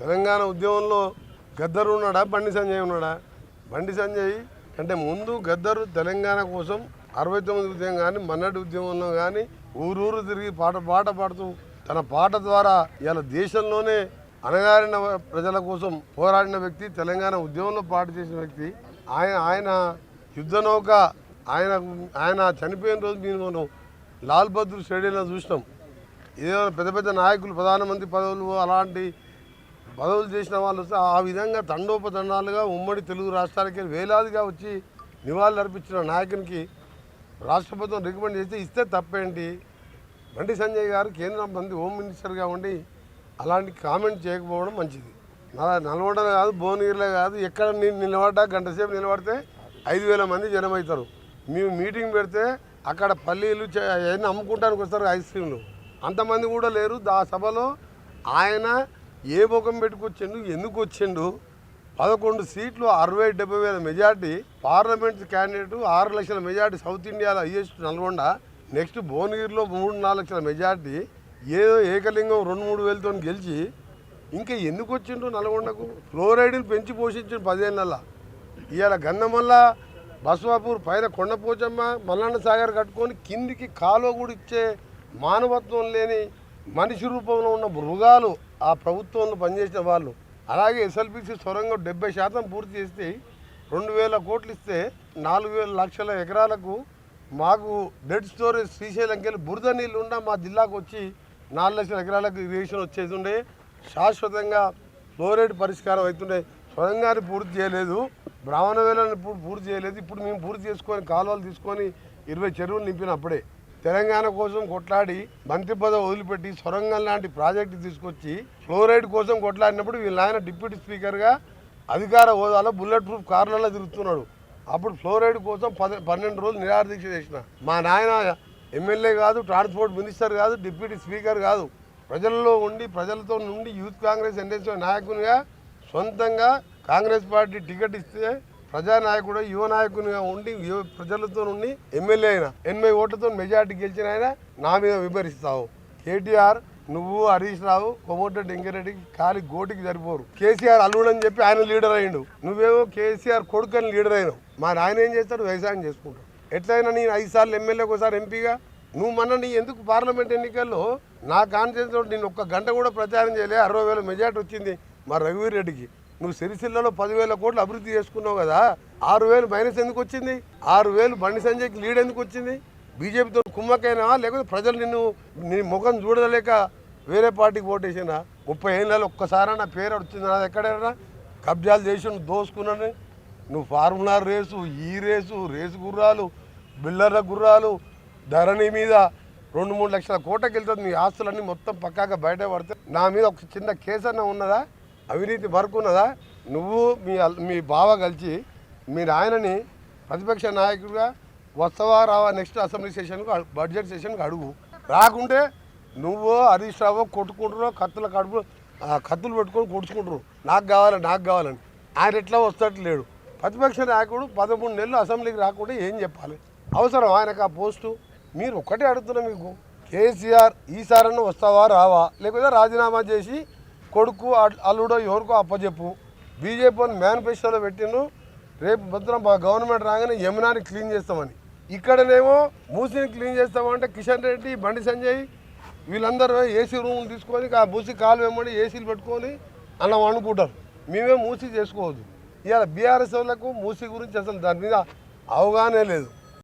తెలంగాణ ఉద్యమంలో గద్దరు ఉన్నాడా? బండి సంజయ్ ఉన్నాడా? బండి సంజయ్ అంటే ముందు గద్దరు తెలంగాణ కోసం అరవై తొమ్మిది ఉద్యమం కానీ మన్నటి ఉద్యమంలో కానీ ఊరూరు తిరిగి పాట పాట పాడుతూ తన పాట ద్వారా ఇలా దేశంలోనే అణగారిన ప్రజల కోసం పోరాడిన వ్యక్తి తెలంగాణ ఉద్యమంలో పాట చేసిన వ్యక్తి. ఆయన ఆయన యుద్ధ నౌక ఆయన ఆయన చనిపోయిన రోజు మేము మనం లాల్ బహదూర్ స్టేడియంలో చూసినాం. ఏదో పెద్ద పెద్ద నాయకులు ప్రధానమంత్రి పదవులు అలాంటి పదవులు చేసిన వాళ్ళు వస్తే ఆ విధంగా దండోపదండాలుగా ఉమ్మడి తెలుగు రాష్ట్రాలకి వేలాదిగా వచ్చి నివాళులు అర్పించిన నాయకునికి రాష్ట్ర ప్రభుత్వం రికమెండ్ చేస్తే ఇస్తే తప్పేంటి? బండి సంజయ్ గారు కేంద్ర మంత్రి హోమ్ మినిస్టర్గా ఉండి అలాంటి కామెంట్ చేయకపోవడం మంచిది. నలవడం కాదు భువనగిరిలో కాదు ఎక్కడ నేను నిలబడ్డా గంట సేపు నిలబడితే ఐదు వేల మంది జనం అవుతారు మేము మీటింగ్ పెడితే అక్కడ పల్లీలు అవన్నీ అమ్ముకుంటానికి వస్తారు ఐస్ క్రీమ్లు. అంతమంది కూడా లేరు. ఆ సభలో ఆయన ఏ ముఖం పెట్టుకొచ్చిండు ఎందుకు వచ్చిండు? పదకొండు సీట్లు అరవై డెబ్బై వేల మెజార్టీ. పార్లమెంట్ క్యాండిడేట్ ఆరు లక్షల మెజార్టీ సౌత్ ఇండియాలో హైయెస్ట్ నల్గొండ. నెక్స్ట్ భువనగిరిలో మూడు నాలుగు లక్షల మెజార్టీ. ఏదో ఏకలింగం రెండు మూడు వేలతో గెలిచి ఇంకా ఎందుకు వచ్చిండు నల్గొండకు? ఫ్లోరైడ్ని పెంచి పోషించిండు పదేళ్ళల్లా ఇవాళ గన్నమల్ల బస్వాపూర్ పైన కొండపోచమ్మ మల్లన్న సాగర్ కట్టుకొని కిందికి కాలువ కూడా ఇచ్చే మానవత్వం లేని మనిషి రూపంలో ఉన్న మృగాలు ఆ ప్రభుత్వంలో పనిచేసిన వాళ్ళు. అలాగే ఎస్ఎల్పిసి సొరంగం డెబ్బై శాతం పూర్తి చేస్తే రెండు వేల కోట్లు ఇస్తే నాలుగు వేల లక్షల ఎకరాలకు మాకు డెడ్ స్టోరేజ్ శ్రీశైలంకెళ్ళి బురద నీళ్ళు ఉన్న మా జిల్లాకు వచ్చి నాలుగు లక్షల ఎకరాలకు ఇరిగేషన్ వచ్చేస్తుండే. ఉండే శాశ్వతంగా ఫ్లోరైడ్ పరిష్కారం అవుతుండే సొరంగాన్ని పూర్తి చేయలేదు. బ్రాహ్మణ వేలను ఇప్పుడు పూర్తి చేయలేదు. ఇప్పుడు మేము పూర్తి చేసుకొని కాలువలు తీసుకొని ఇరవై చెరువులు నింపినప్పుడే తెలంగాణ కోసం కొట్లాడి మంత్రి పదవి వదిలిపెట్టి సొరంగం లాంటి ప్రాజెక్టు తీసుకొచ్చి ఫ్లోరైడ్ కోసం కొట్లాడినప్పుడు వీళ్ళ ఆయన డిప్యూటీ స్పీకర్గా అధికార హోదాలో బుల్లెట్ ప్రూఫ్ కార్లలో తిరుగుతున్నాడు. అప్పుడు ఫ్లోరైడ్ కోసం పద పన్నెండు రోజులు నిరాదీక్ష చేసిన మా నాయన ఎమ్మెల్యే కాదు ట్రాన్స్పోర్ట్ మినిస్టర్ కాదు డిప్యూటీ స్పీకర్ కాదు. ప్రజల్లో ఉండి ప్రజలతో నుండి యూత్ కాంగ్రెస్ ఎన్ఎస్ఓ నాయకునిగా సొంతంగా కాంగ్రెస్ పార్టీ టికెట్ ఇస్తే ప్రజానాయకుడు యువ నాయకునిగా ఉండి యువ ప్రజలతో ఉండి ఎమ్మెల్యే అయినా ఎనభై ఓట్లతో మెజార్టీ గెలిచిన ఆయన నా మీద విమర్శిస్తావు. కేటీఆర్ నువ్వు హరీష్ రావు కొమ్మటిరెడ్డి వెంకరెడ్డికి కాలి గోటికి సరిపోరు. కేసీఆర్ అల్లుడని చెప్పి ఆయన లీడర్ అయ్యిండు. నువ్వేమో కేసీఆర్ కొడుకని లీడర్ అయినావు. మా నాయన ఏం చేస్తాడు? వ్యవసాయం చేసుకుంటాడు. ఎట్లయినా నేను ఐదు సార్లు ఎమ్మెల్యేకి ఒకసారి ఎంపీగా. నువ్వు మొన్న నీ ఎందుకు పార్లమెంట్ ఎన్నికల్లో నా కాన్ఫిడెన్స్ నేను ఒక్క గంట కూడా ప్రచారం చేయలే అరవై వేల మెజార్టీ వచ్చింది మా రఘువీర్ రెడ్డికి. నువ్వు సిరిసిల్లలో పదివేల కోట్లు అభివృద్ధి చేసుకున్నావు కదా ఆరు వేలు మైనస్ ఎందుకు వచ్చింది? ఆరు వేలు బండి సంజయ్కి లీడ్ ఎందుకు వచ్చింది? బీజేపీతో కుమ్మకైనా లేకపోతే ప్రజలు నిన్ను నీ ముఖం చూడలేక వేరే పార్టీకి ఓటేసినా ముప్పై ఏళ్ళలో ఒక్కసారి నా పేరు వచ్చింది నాది ఎక్కడైనా? కబ్జాలు చేసి నువ్వు దోసుకున్నాను. నువ్వు ఫార్ములా రేసు ఈ రేసు రేసు గుర్రాలు బిల్లర్ల గుర్రాలు ధరణి మీద రెండు మూడు లక్షల కోటకి వెళ్తుంది. మీ ఆస్తులన్నీ మొత్తం పక్కాగా బయట పడితే నా మీద ఒక చిన్న కేసు అన్న ఉన్నదా? అవినీతి వరకు ఉన్నదా? నువ్వు మీ మీ బావ కలిసి మీ నాయనని ప్రతిపక్ష నాయకుడిగా వస్తావా రావా నెక్స్ట్ అసెంబ్లీ సెషన్కు బడ్జెట్ సెషన్కి అడుగు. రాకుంటే నువ్వు హరీష్ రావు కొట్టుకుంటున్నావు కత్తుల కడుపు ఆ, కత్తులు పెట్టుకొని కొడుచుకుంటారు నాకు కావాలని నాకు కావాలని. ఆయన ఎట్లా వస్తట్లేడు ప్రతిపక్ష నాయకుడు పదమూడు నెలలు అసెంబ్లీకి రాకుండా ఏం చెప్పాలి? అవసరం ఆయనకు ఆ పోస్టు? మీరు ఒక్కటే అడుగుతున్నా మీకు. కేసీఆర్ ఈసారన్నా వస్తావా రావా లేకపోతే రాజీనామా చేసి కొడుకు అల్లుడో ఎవరికో అప్పచెప్పు బీజేపీ అని మేనిఫెస్టోలో పెట్టిండు రేపు భద్రం మా గవర్నమెంట్ రాగానే యమునాని క్లీన్ చేస్తామని. ఇక్కడనేమో మూసిని క్లీన్ చేస్తామంటే కిషన్ రెడ్డి బండి సంజయ్ వీళ్ళందరూ ఏసీ రూములు తీసుకొని ఆ మూసి కాలు వెంబడి ఏసీలు పెట్టుకొని అన్నం అనుకుంటారు మేమే మూసి చేసుకోవద్దు. ఇవాళ బీఆర్ఎస్ వాళ్ళకు మూసి గురించి అసలు దాని మీద అవగాహనే లేదు.